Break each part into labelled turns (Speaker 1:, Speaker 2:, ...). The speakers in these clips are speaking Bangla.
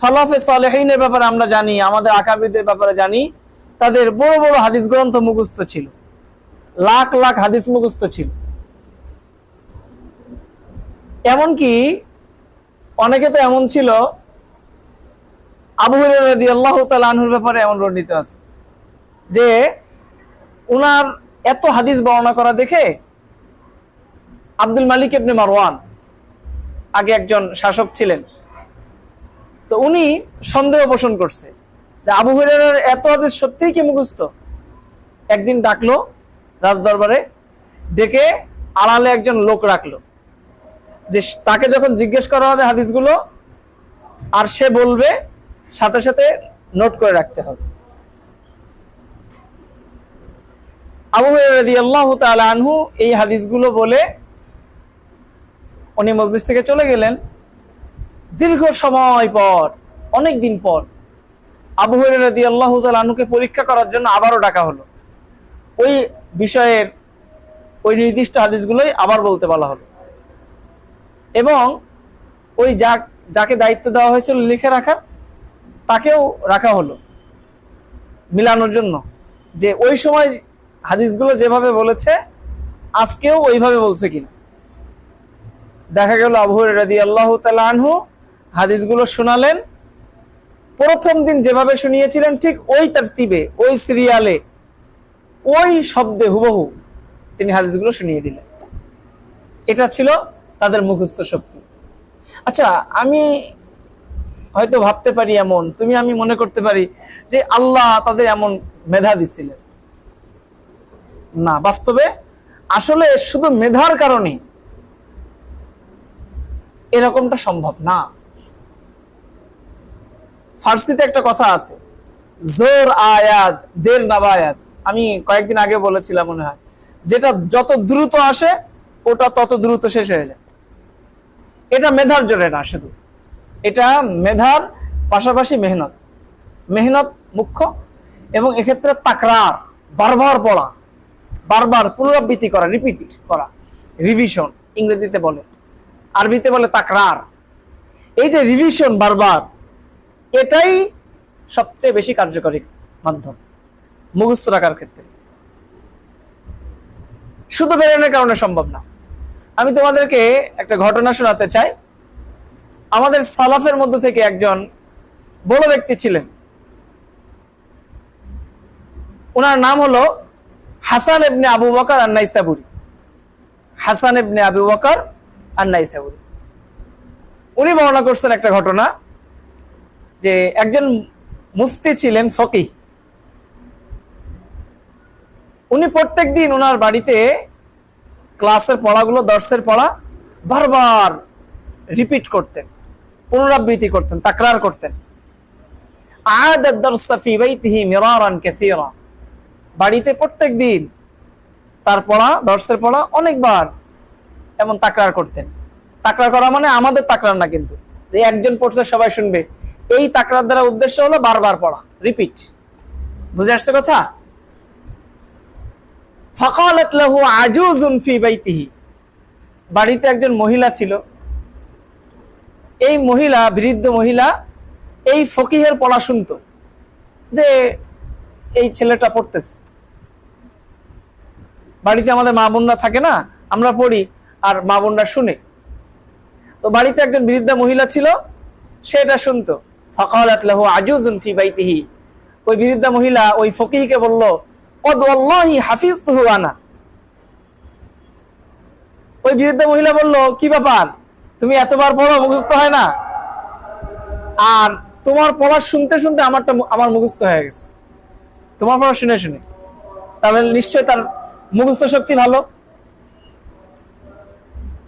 Speaker 1: সালাফে সালেহিনের ব্যাপারে আমরা জানি, আমাদের আকাবিদের ব্যাপারে জানি, তাদের বড় বড় হাদিস গ্রন্থ মুখস্থ ছিল। লাখ লাখ হাদিস মুখস্থ ছিল। এমনকি অনেকে তো এমন ছিল, আবু হুরায়রা আল্লাহ আনহুর ব্যাপারে এমন বর্ণিত আছে, যে উনার এত হাদিস বর্ণনা করা দেখে আব্দুল মালিক ইবনে মারওয়ান আগে একজন শাসক ছিলেন। তো উনি সন্দেহ পোষণ করছে যে আবু হুরায়রার এত হাদিস সত্যিই কি মুখস্থ? একদিন ডাকলো রাজদরবারে, ডেকে আড়ালে একজন লোক রাখল। যে তাকে যখন জিজ্ঞেস করা হবে হাদিসগুলো, আর সে বলবে, সাথে সাথে নোট করে রাখতে হবে। আবু আল্লাহ আনহু এই হাদিসগুলো বলে উনি মসজিদ থেকে চলে গেলেন। দীর্ঘ সময় পর অনেক দিন পর, আবু হরাদি আল্লাহ আনহুকে পরীক্ষা করার জন্য আবারও ডাকা হলো। ওই বিষয়ের ওই নির্দিষ্ট হাদিসগুলোই আবার বলতে বলা হলো। এবং ওই যা, যাকে দায়িত্ব দেওয়া হয়েছিল লিখে রাখার তাকেও রাখা হলো মিলানোর জন্য। যে ওই সময় হাদিসগুলো যেভাবে বলেছে, আজকেও ওইভাবে বলছে কিনা। দেখা গেল আবু রাদি আল্লাহ আনহু হাদিসগুলো শোনালেন। প্রথম দিন যেভাবে শুনিয়েছিলেন, ঠিক ওই তার তিবে ওই সিরিয়ালে ওই শব্দে হুবহু তিনি হাদিসগুলো শুনিয়ে দিলেন। এটা ছিল তাদের মুখস্থ শক্তি। আচ্ছা আমি হয়তো ভাবতে পারি এমন, তুমি আমি মনে করতে পারি যে আল্লাহ তাদের এমন মেধা দিছিলেন। না, বাস্তবে আসলে শুধু মেধার কারণে এরকমটা সম্ভব না। ফার্সিতে একটা কথা আছে, জোর আয়াত দের নাবায়াত আমি কয়েকদিন আগে বলেছিলাম মনে হয়, যেটা যত দ্রুত আসে, ওটা তত দ্রুত শেষ হয়ে যায়। এটা মেধার জোরে না, শুধু। এটা মেধার পাশাপাশি মেহনত। মেহনত মুখ্য এবং এক্ষেত্রে তাকরার, বারবার পড়া। বারবার পুনরাবৃত্তি করা রিপিট করা। রিভিশন ইংরেজিতে বলে। আরবিতে বলে তাকরার। এই যে রিভিশন বারবার এটাই সবচেয়ে বেশি কার্যকরী মাধ্যম, মুখস্থ রাখার ক্ষেত্রে। শুধু বেরোনোর কারণে সম্ভব না। আমি তোমাদেরকে একটা ঘটনা শোনাতে চাই। আমাদের সালাফের মধ্যে থেকে একজন বড় ব্যক্তি ছিলেন। ওনার নাম হলো হাসান এবনে আবু বকর আন্নাইসাবুরি। হাসান এবনে আবু বকর আন্নাইসাবুরি। উনি বর্ণনা করছেন একটা ঘটনা। যে একজন মুফতি ছিলেন ফকি। উনি প্রত্যেক দিন ওনার বাড়িতে ক্লাসের পড়াগুলো, দর্শের পড়া বারবার রিপিট করতেন, পুনরাবৃত্তি করতেন, তাকরার করতেন। বাড়িতে প্রত্যেক দিন তার পড়া, দর্শের পড়া অনেকবার এমন তাকরার করতেন। তাকরার করা মানে আমাদের তাকরার না কিন্তু। যে একজন পড়ছে সবাই শুনবে। এই তাকরার দ্বারা উদ্দেশ্য হলো বারবার পড়া রিপিট বুঝে আসছে কথা? ফাকালাত লাহু আজুজুন ফি বাইতিহি। বাড়িতে একজন মহিলা ছিল। এই মহিলা, বৃদ্ধ মহিলা, এই ফকিহের পড়া শুনতো যে এই ছেলেটা পড়তেছে। বাড়িতে আমাদের মা বোনরা থাকে না, আমরা পড়ি আর মা বোনরা শুনে। তো বাড়িতে একজন বৃদ্ধা মহিলা ছিল, সেটা শুনতো। ফকালাত লাহু আজুজুন ফি বাইতিহি। ওই বৃদ্ধা মহিলা ওই ফকিহকে বলল, কদ ওয়াল্লাহি হাফিজতুহু আনা। ওই বৃদ্ধা মহিলা বলল, কি ব্যাপার? তুমি এতবার পড়ো, মুখস্থ হয় না? আর তোমার পড়া শুনতে শুনতে আমারটা আমার মুখস্থ হয়ে গেছে। তোমার পড়া শুনে শুনে। তাহলে নিশ্চয় তার মুখস্থ শক্তি ভালো।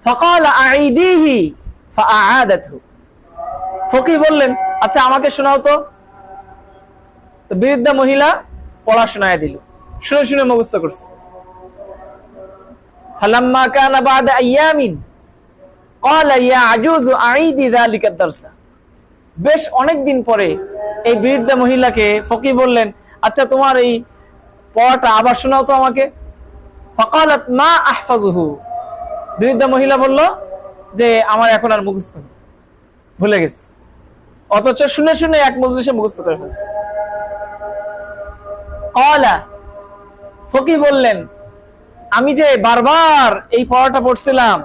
Speaker 1: ফকাল আইদিহি ফাআদাতহু ফকি বললেন আচ্ছা আমাকে শোনাও তো তো বৃদ্ধা মহিলা পড়া শোনায় দিল শুনে শুনে মুখস্থ করছে ফালাম্মা কানা বাদা আইয়ামিন قال يا عجوز اعيدي ذلك الدرس বেশ অনেক দিন পরে এই বৃদ্ধা মহিলাকে ফকি বললেন আচ্ছা তোমার এই পড়াটা আবার শোনাও তো আমাকে ফকালাত মা আহফাজুহু বৃদ্ধা মহিলা বলল যে আমার এখন আর মুখস্থ নেই। ভুলে গেছে অথচ শুনে শুনে এক মজলিসে মুখস্থ করে ফেলছে। কলা ফকি বললেন, আমি যে বারবার এই পড়াটা পড়ছিলাম,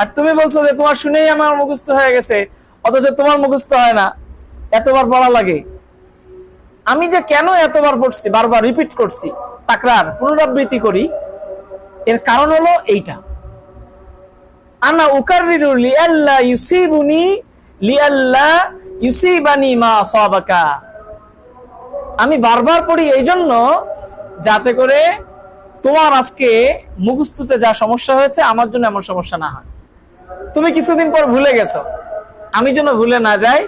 Speaker 1: আর তুমি বলছো যে তোমার শুনেই আমার মুখস্থ হয়ে গেছে, অথচ তোমার মুখস্থ হয় না, এতবার পড়া লাগে। আমি যে কেন এতবার পড়ছি, বারবার রিপিট করছি, তাকরার, পুনরাবৃত্তি করি, এর কারণ হলো এইটা। আনা উকাররিরু লিআল্লা ইউসিবুনি লিআল্লা ইউসিবানি মা আসাবাকা। আমি বারবার পড়ি এই জন্য যাতে করে তোমার আজকে মুখস্থতে যা সমস্যা হয়েছে আমার জন্য এমন সমস্যা না হয়। তুমি কিছুদিন পর ভুলে গেছো। আমি যেন ভুলে না যাই,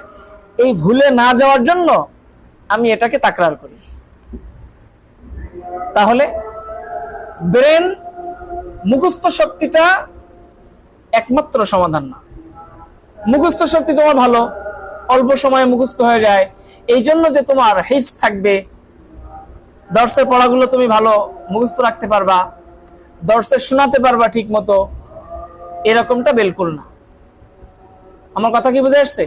Speaker 1: এই ভুলে না যাওয়ার জন্য আমি এটাকে তাকরার করি। তাহলে ব্রেন মুখস্থ শক্তিটা একমাত্র সমাধান না। মুখস্থ শক্তি তোমার ভালো। অল্প সময়ে মুখস্থ হয়ে যায়। এই জন্য যে তোমার হিপস থাকবে, দর্শের পড়াগুলো তুমি ভালো মুখস্থ রাখতে পারবা, দর্শের শোনাতে পারবা ঠিক মতো এরকমটা বিলকুল না। আমার কথা কি বুঝে আসছে?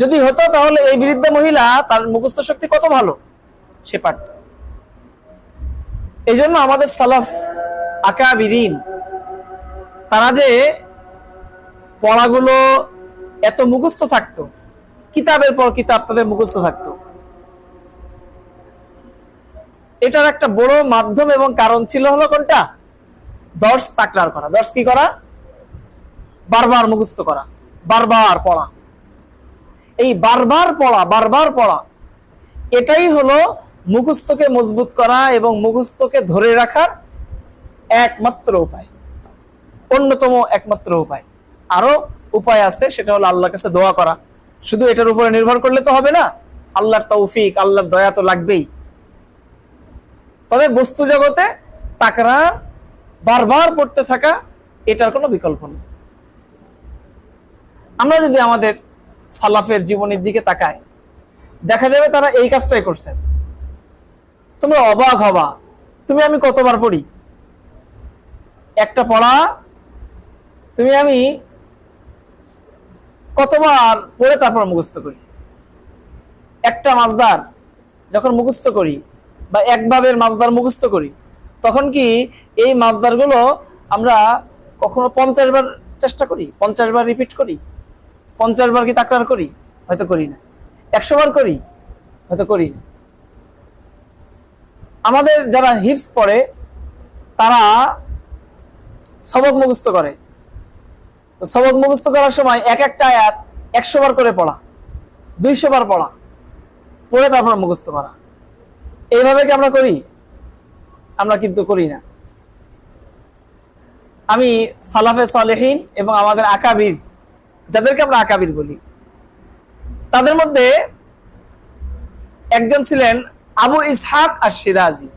Speaker 1: যদি হতো তাহলে এই বৃদ্ধ মহিলা তার মুখস্থ শক্তি কত ভালো? সে পারত। এই জন্য আমাদের সালাফ আকাবিরিন তারা যে পড়াগুলো এত মুখস্থ থাকতো কিতাবের পর কিতাব তাদের মুখস্থ থাকতো। এটার একটা বড় মাধ্যম এবং কারণ ছিল হলো কোনটা? দর্শ তাকরার করা। দর্শ কি করা? বারবার মুখস্থ করা। বারবার পড়া। এই বারবার পড়া বারবার পড়া, এটাই হলো মুখস্থকে মজবুত করা এবং মুখস্থকে ধরে রাখার একমাত্র উপায়। অন্যতম একমাত্র উপায়। আরও উপায় আছে, সেটা হলো আল্লাহর কাছে দোয়া করা। শুধু এটার উপরে নির্ভর করলে তো হবে না। আল্লাহর তৌফিক, আল্লাহর দয়া তো লাগবেই। তবে বস্তু জগতে তাকরা বারবার পড়তে থাকা এটার কোনো বিকল্প নেই। আমরা যদি আমাদের সালাফের জীবনের দিকে তাকাই, দেখা যাবে তারা এই কাজটাই করছেন। তোমরা অবাক হবা, তুমি আমি কতবার পড়ি? একটা পড়া, তুমি আমি কতবার পড়ে তারপর মুখস্থ করি। একটা মাছদার যখন মুখস্থ করি বা একভাবের মাছদার মুখস্থ করি, তখন কি এই মাছদারগুলো আমরা কখনো পঞ্চাশ বার চেষ্টা করি, পঞ্চাশ বার রিপিট করি? পঞ্চাশ বার কি তাকরার করি? হয়তো করি না। একশো বার করি? হয়তো করি না। আমাদের যারা হিপস পড়ে, তারা সবক মুখস্থ করে। সবক মুখস্থ করার সময় এক একটা আয়াত একশো বার করে পড়া, দুইশো বার পড়া, পড়ে তারপর মুখস্থ করা। এইভাবে কি আমরা করি? আমরা কিন্তু করি না। আমি সালাফে সালেহীন এবং আমাদের আকাবির, যাদেরকে আমরা আকাবির বলি, তাদের মধ্যে একজন ছিলেন আবু ইসহাক আর সিরাজি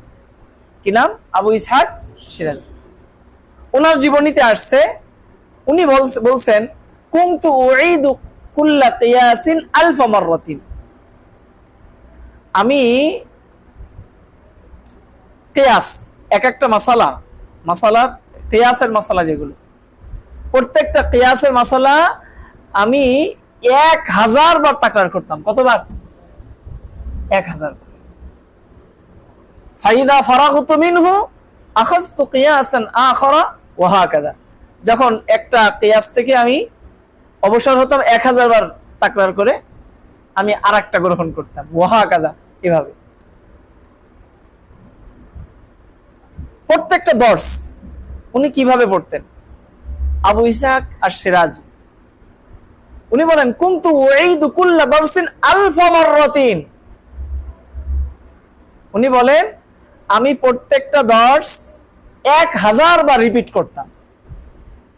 Speaker 1: কি নাম? আবু ইসহাক সিরাজি ওনার জীবনীতে আসছে উনি বলছেন কুমতু উঈদু কুল্লা কিয়াসিন আলফা মাররাতিন। আমি কেয়াস, এক একটা মাসালা মাসালা, কেয়াসের মাসালা যেগুলো। প্রত্যেকটা কেয়াসের মাসালা আমি এক হাজার বার তাকরার করতাম। কতবার? এক হাজার। ফাইদা ফারাগুতু মিনহু আখাযতু কিয়াসান আখারা ওয়া হাকাযা যখন একটা কিয়াস থেকে আমি অবসর হতাম এক হাজার বার তাকরার করে আমি আর একটা গ্রহণ করতাম। ওয়াহা, কাজা, এভাবে। প্রত্যেকটা দর্শ উনি কীভাবে পড়তেন? আবু ইসাক আর সিরাজি উনি বলেন, কুন্তু ওয়াইদু কুল্লা দর্সিন আলফা উনি বলেন, আমি প্রত্যেকটা দর্শ এক হাজার বার রিপিট করতাম।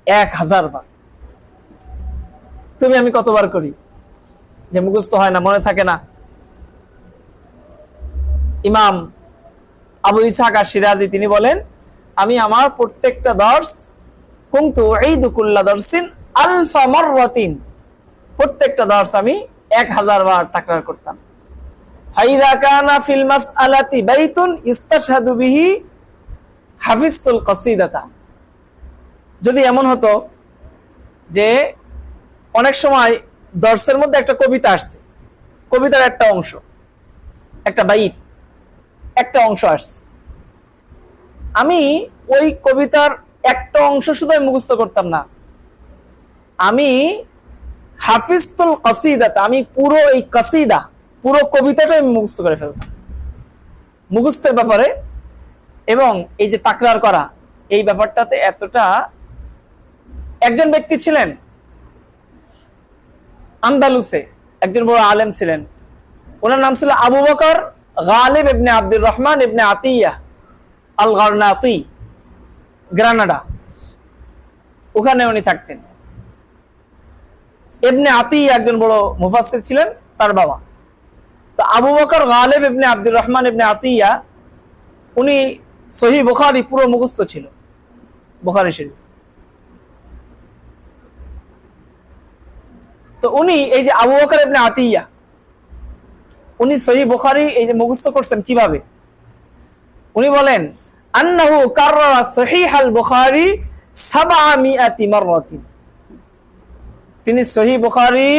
Speaker 1: এক হাজার বার। তুমি আমি কতবার করি? যে মুখস্থ হয় না, মনে থাকে না। ইমাম আবু ইসাক সিরাজি তিনি বলেন, আমি আমার প্রত্যেকটা দর্শ, কুন্তু ঈদুকুল্লা দর্শিন আলফা মাররাতিন। প্রত্যেকটা দর্শ আমি এক হাজার বার তাকরার করতাম। ফাইদা কানা কসিদাতা। যদি এমন হতো যে অনেক সময় দর্শের মধ্যে একটা কবিতা আসছে, কবিতার একটা অংশ, একটা বাইট একটা অংশ আসছে। আমি ওই কবিতার একটা অংশ শুধু মুখস্থ করতাম না। আমি হাফিজতুল কসিদাতে, আমি পুরো এই কসিদা, পুরো কবিতাটা আমি মুখস্থ করে ফেলতাম। মুখস্থের ব্যাপারে এবং এই যে তাকরার করা, এই ব্যাপারটাতে এতটা একজন ব্যক্তি ছিলেন আন্দালুসে, একজন বড় আলেম ছিলেন। ওনার নাম ছিল Abu Bakr Ghalib ibn Abdur Rahman ibn Atiya al Gharnati Granada. ওখানে উনি থাকতেন। ইবনে আতিয়া একজন বড় মুফাসসির ছিলেন, তার বাবা। তো Abu Bakr Ghalib ibn Abdur Rahman ibn আতিয়া, উনি সহি বুখারি পুরো মুখস্থ ছিল, বুখারি শরীফ। তো উনি এই যে আবু বকর ইবনে আতিয়া, উনি সহি বুখারি এই যে মুখস্থ করছেন কীভাবে? উনি বলেন, আন্নাহু কাররা সহিহাল বুখারী সাবআমিয়াতি মাররাতিন। তিনি সহি বুখারী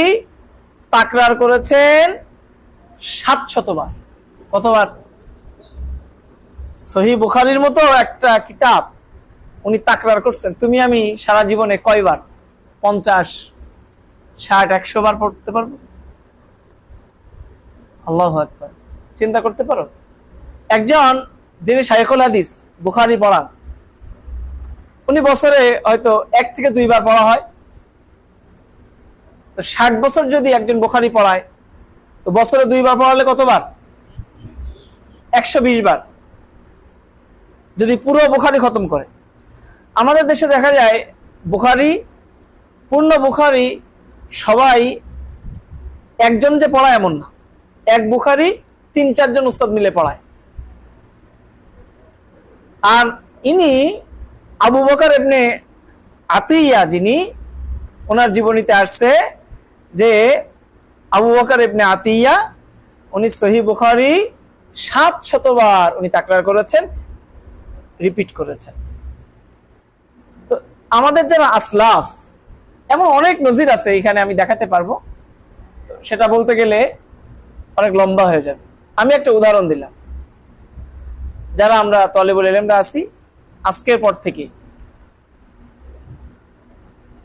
Speaker 1: তাকরার করেছেন সাতশতবার। কতবার? সহি বুখারীর মতো একটা কিতাব উনি তাকরার করছেন। তুমি আমি সারা জীবনে কয়বার? পঞ্চাশ ষাট, একশো বার পড়তে পারব? আল্লাহ আকবার। চিন্তা করতে পারো? একজন যিনি শাইখুল হাদিস, বুখারি পড়ান, উনি বছরে হয়তো এক থেকে দুইবার পড়া হয়। তো ষাট বছর যদি একজন বুখারি পড়ায়, তো বছরে দুইবার পড়ালে কতবার? একশো বিশ বার। যদি পুরো বুখারি খতম করে। আমাদের দেশে দেখা যায়, বুখারি, পূর্ণ বুখারি সবাই একজন যে পড়ায় এমন না। এক বুখারি, তিন চারজন উস্তাদ মিলে পড়ায়। আর ইনি আবু বকর এমনি আতিয়া যিনি, ওনার জীবনীতে আসছে যে আবু বকার ইবনে আতিয়া উনি সহি বুখারি সাত শতবার উনি তাকরার করেছেন, রিপিট করেছেন। তো আমাদের যারা আসলাফ এমন অনেক নজির আছে, এখানে আমি দেখাতে পারব। সেটা বলতে গেলে অনেক লম্বা হয়ে যাবে। আমি একটা উদাহরণ দিলাম। যারা আমরা তলেবুল এলেমরা আছি, আজকের পর থেকে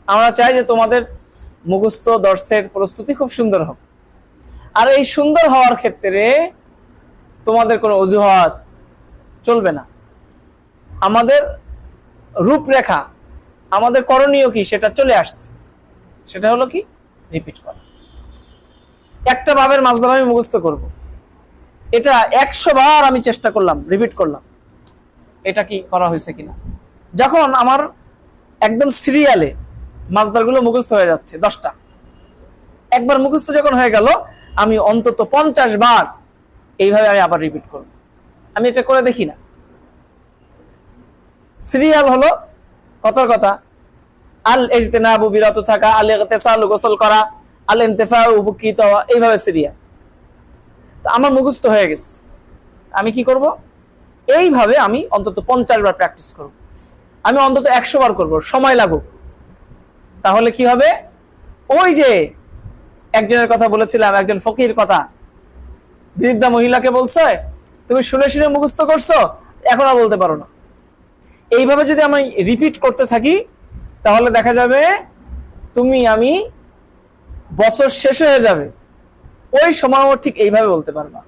Speaker 1: আমরা চাই যে তোমাদের মুখস্থ দর্শের প্রস্তুতি খুব সুন্দর হোক। আর এই সুন্দর হওয়ার ক্ষেত্রে তোমাদের কোনো অজুহাত চলবে না। আমাদের রূপরেখা, আমাদের করণীয় কি সেটা চলে আসছে। সেটা হলো কি? রিপিট করা। একটা ভাবের মাঝদার আমি মুখস্থ করব। এটা একশো বার আমি চেষ্টা করলাম রিপিট করলাম। এটা কি করা হয়েছে কিনা? যখন আমার একদম সিরিয়ালে মাছদারগুলো মুখস্থ হয়ে যাচ্ছে, দশটা। একবার মুখস্থ যখন হয়ে গেল, আমি অন্তত পঞ্চাশ বার এইভাবে আমি আবার রিপিট করব। আমি এটা করে দেখি না। সিরিয়াল হলো কথার কথা আল এজতেনাবু বিরত থাকা আল ইগতিসালু গোসল করা আল ইন্তেফাউ উপকৃত হওয়া, এইভাবে সিরিয়া। তো আমার মুখস্থ হয়ে গেছে। আমি কি করব? এইভাবে আমি অন্তত পঞ্চাশ বার প্র্যাকটিস করব। আমি অন্তত একশো বার করব, সময় লাগুক। তাহলে কি হবে? ওই যে একজনের কথা বলেছিলাম, একজন ফকির কথা। বৃদ্ধা মহিলাকে বলছে, তুমি শুনে শুনে মুখস্থ করছ? এখন আর বলতে পারো না। এইভাবে যদি আমি রিপিট করতে থাকি তাহলে দেখা যাবে তুমি, আমি বছর শেষ হয়ে যাবে। ওই সময় ঠিক এইভাবে বলতে পারবা।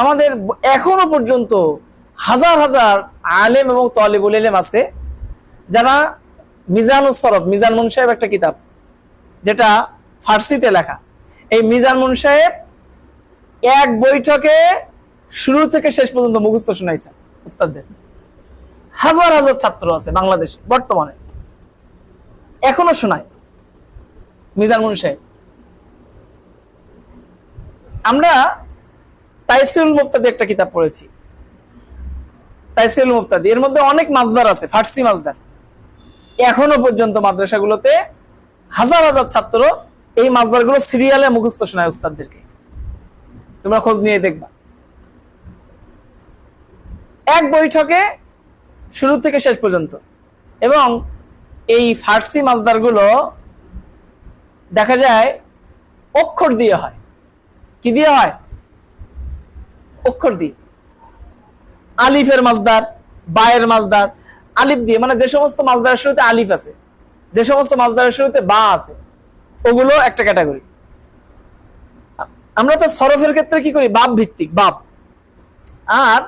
Speaker 1: আমাদের এখনও পর্যন্ত হাজার হাজার আলেম এবং তলেবুল এলেম আছে, যারা মিজান সরফ, মিজান মুন সাহেব একটা কিতাব, যেটা ফার্সিতে লেখা। এই মিজান মুন সাহেব এক বৈঠকে শুরু থেকে শেষ পর্যন্ত মুখস্থ শোনাইছেন, উস্তাদদের। হাজার হাজার ছাত্র আছে বাংলাদেশে, বর্তমানে। এখনও শোনায়। মিজান মুন সাহেব। আমরা তাইসিউল মুক্তাদি একটা কিতাব পড়েছি। তাইসিউল মুক্তাদি এর মধ্যে অনেক মাছদার আছে, ফার্সি মাছদার। এখনও পর্যন্ত মাদ্রাসাগুলোতে হাজার হাজার ছাত্র এই মাছদারগুলো সিরিয়ালে মুখস্থ শোনায় উস্তাদদেরকে। তোমরা খোঁজ নিয়ে দেখবা। এক বৈঠকে শুরু থেকে শেষ পর্যন্ত। এবং এই ফার্সি মাছদারগুলো দেখা যায় অক্ষর দিয়ে হয়। কি দিয়ে হয়? অক্ষর দিয়ে। আলিফের মাজদার বায়ের মাজদার আলিফ দিয়ে। মানে যে সমস্ত মাজদারের শুরুতে আলিফ আছে, যে সমস্ত মাজদারের শুরুতে বা আছে, ওগুলো একটা ক্যাটাগরি। আমরা তো সরফের ক্ষেত্রে কি করি? বাপ ভিত্তিক, বাপ। আর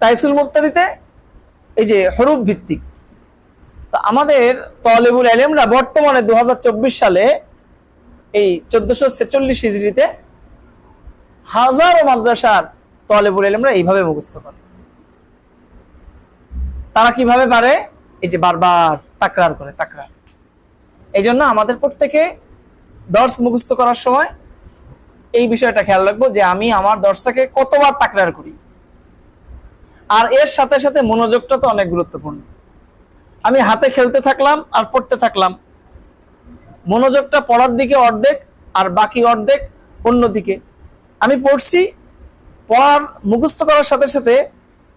Speaker 1: তাইসুল মুক্তাদিতে এই যে হরুপ ভিত্তিক। তো আমাদের তলেবুল আলেমরা বর্তমানে দু হাজার চব্বিশ সালে এই চোদ্দশো ছেচল্লিশ হিজড়িতে হাজারো মাদ্রাসার তলেবুল আলেমরা এইভাবে মুখস্থ করে। তারা কীভাবে পারে? এই যে বারবার তাকরার করে, তাকরার। এই জন্য আমাদের প্রত্যেকে দর্শ মুখস্থ করার সময় এই বিষয়টা খেয়াল রাখব যে আমি আমার দর্শকে কতবার তাকরার করি। আর এর সাথে সাথে মনোযোগটা তো অনেক গুরুত্বপূর্ণ। আমি হাতে খেলতে থাকলাম আর পড়তে থাকলাম। মনোযোগটা পড়ার দিকে অর্ধেক আর বাকি অর্ধেক অন্যদিকে। আমি পড়ছি, পড়ার মুখস্থ করার সাথে সাথে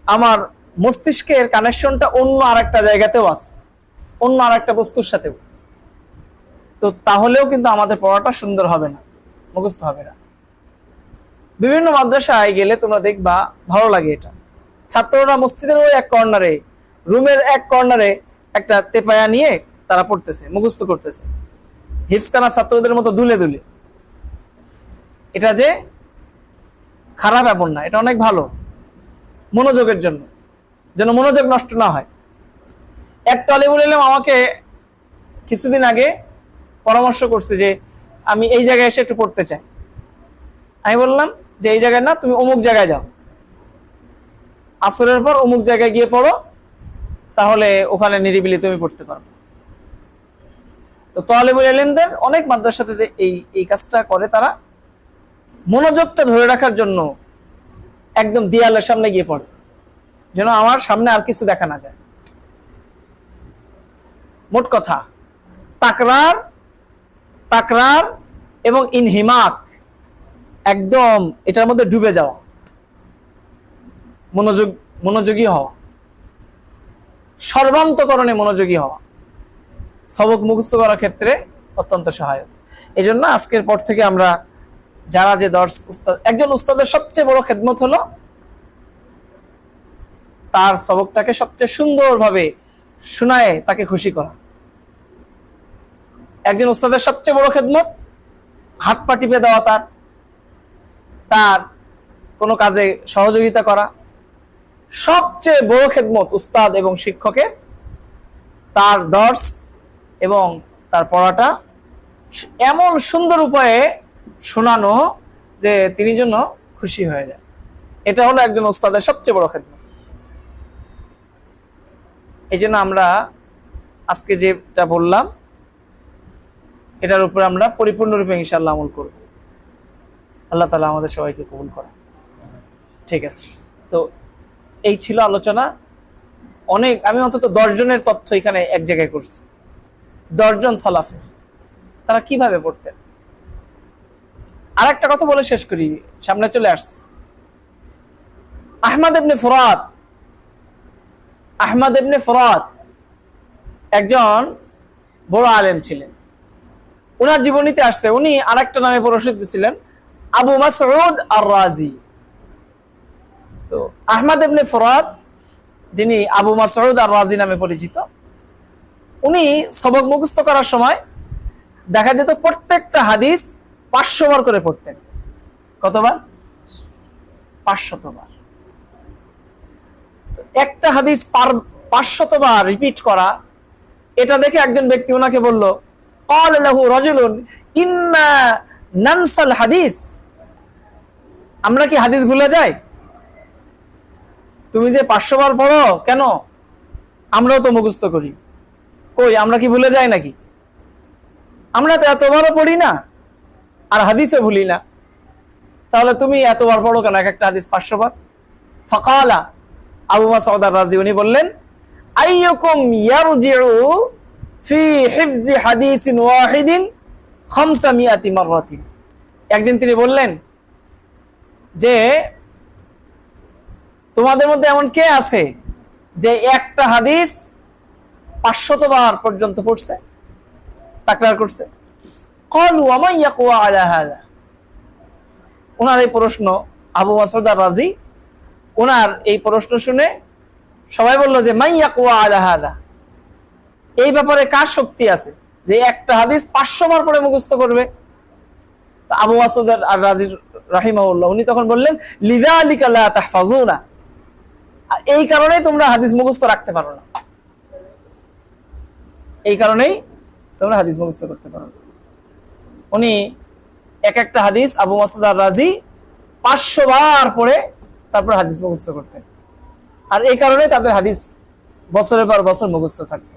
Speaker 1: আমার মস্তিষ্কের কানেকশনটা অন্য আরেকটা জায়গাতেও আছে, অন্য আরেকটা বস্তুর সাথেও। তো তাহলেও কিন্তু আমাদের পড়াটা সুন্দর হবে না, মুখস্থ হবে না। বিভিন্ন মাদ্রাসায় গেলে তোমরা দেখবা, ভালো লাগে এটা। ছাত্ররা মসজিদের ওই এক কর্নারে রুমের এক কর্নারে একটা তেপায়া নিয়ে তারা পড়তেছে, মুখস্থ করতেছে। হিফসখানা ছাত্রদের মতো দুলে দুলে। এটা যে খারাপ এমন না, এটা অনেক ভালো। মনোযোগের জন্য, যেন মনোযোগ নষ্ট না হয়। এক তলেবুল এলাম আমাকে কিছুদিন আগে পরামর্শ করছে যে, আমি এই জায়গায় এসে একটু পড়তে চাই। আমি বললাম যে, এই জায়গায় না, তুমি অমুক জায়গায় যাও। আসরের পর অমুক জায়গায় গিয়ে পড়ো, তাহলে ওখানে নিরিবিলি তুমি পড়তে পারবে। তো তোয়ালেবুল এলেনদের অনেক মাদ্রাসাতে এই এই কাজটা করে তারা, মনোযোগটা ধরে রাখার জন্য একদম দেয়ালের সামনে গিয়ে পড়ে, যেন আমার সামনে আর কিছু দেখা না যায়। মোট কথা, তাকরার তাকরার এবং ইনহিমাক একদম এটার মধ্যে ডুবে যাওয়া। মনোযোগ, মনোযোগী হওয়া সর্বান্তকরণে মনোযোগী হওয়া সবক মুখস্থ করার ক্ষেত্রে অত্যন্ত সহায়ক। এই জন্য আজকের পর থেকে আমরা যারা যে দর্শ উস্তাদ একজন উস্তাদের সবচেয়ে বড় খেদমত হলো তার সবকটাকে সবচেয়ে সুন্দরভাবে শোনায় তাকে খুশি করা। একজন উস্তাদের সবচেয়ে বড় খেদমত হাত পা টিপে দেওয়া তার। তার কোনো কাজে সহযোগিতা করা। সবচেয়ে বড় খেদমত উস্তাদ এবং শিক্ষকের তার দর্শ এবং তার পড়াটা এমন সুন্দর উপায়ে শোনানো যে তিনি জন্য খুশি হয়ে যায় এটা হলো একজন উস্তাদের সবচেয়ে বড় খেদমত। এই জন্য আমরা আজকে যেটা বললাম, এটার উপরে আমরা পরিপূর্ণরূপে ইনশাল্লাহ আমল করব। আল্লাহ তালা আমাদের সবাইকে কবুল করা ঠিক আছে। তো এই ছিল আলোচনা। অনেক আমি অন্তত দশজনের তথ্য এখানে এক জায়গায় করছি। দশজন সালাফের। তারা কীভাবে পড়তেন? আর একটা কথা বলে শেষ করি। সামনে চলে আসছে। আহমদ এমনি ফরাত আহমদ এমনি ফরাত একজন বড় আলেম ছিলেন। উনার জীবনীতে আসছে। উনি আরেকটা নামে প্রসিদ্ধ ছিলেন। আবু মাসউদ আর রাজি তো আহমদ এমনি ফরাদ, যিনি আবু মাসউদ আর রাজি নামে পরিচিত, উনি সবক মুখস্থ করার সময় দেখা যেত প্রত্যেকটা হাদিস পাঁচশো বার করে পড়তেন। কতবার? পাঁচশতবার। একটা হাদিস পার পাঁচশতবার রিপিট করা, এটা দেখে একজন ব্যক্তি ওনাকে বলল রজুলুন হাদিস। আমরা কি হাদিস ভুলে যাই? তুমি যে পাঁচশো বার পড়ো কেন? আমরাও তো মুখস্থ করি। কই, আমরা কি ভুলে যাই নাকি? আমরা তো এতবারও পড়ি না, আর হাদিসও ভুলি না। তাহলে তুমি এতবার পড়ো কেন? এক একটা হাদিস পাঁচশো বার। ফকালা আবু মাসউদ আর রাজি উনি বললেন ফি একদিন তিনি বললেন যে তোমাদের মধ্যে এমন কে আছে যে একটা হাদিস পাঁচশত বার পর্যন্ত পড়ছে, তাকরার করছে? কলু আমাইয়া আলা ওনার এই প্রশ্ন, আবু মাসুদ রাজি? ওনার এই প্রশ্ন শুনে সবাই বলল যে মাইয়া কুয়া আলা এই ব্যাপারে কার শক্তি আছে যে একটা হাদিস পাঁচশো বার পরে মুখস্থ করবে? আবু মাসুদ আর রাজির রাহিমাউল্লাহ উনি তখন বললেন লিজা আলিকাল্লাহ তাহফাজুনা আর এই কারণে তোমরা হাদিস মুখস্থ রাখতে পারো না। এই কারণেই তোমরা হাদিস মুখস্থ করতে পারো না। উনি এক একটা হাদিস আবু মাসুদ রাজি পাঁচশো বার পরে তারপর হাদিস মুখস্থ করতেন। আর এই কারণে তাদের হাদিস বছরের পর বছর মুখস্থ থাকতো।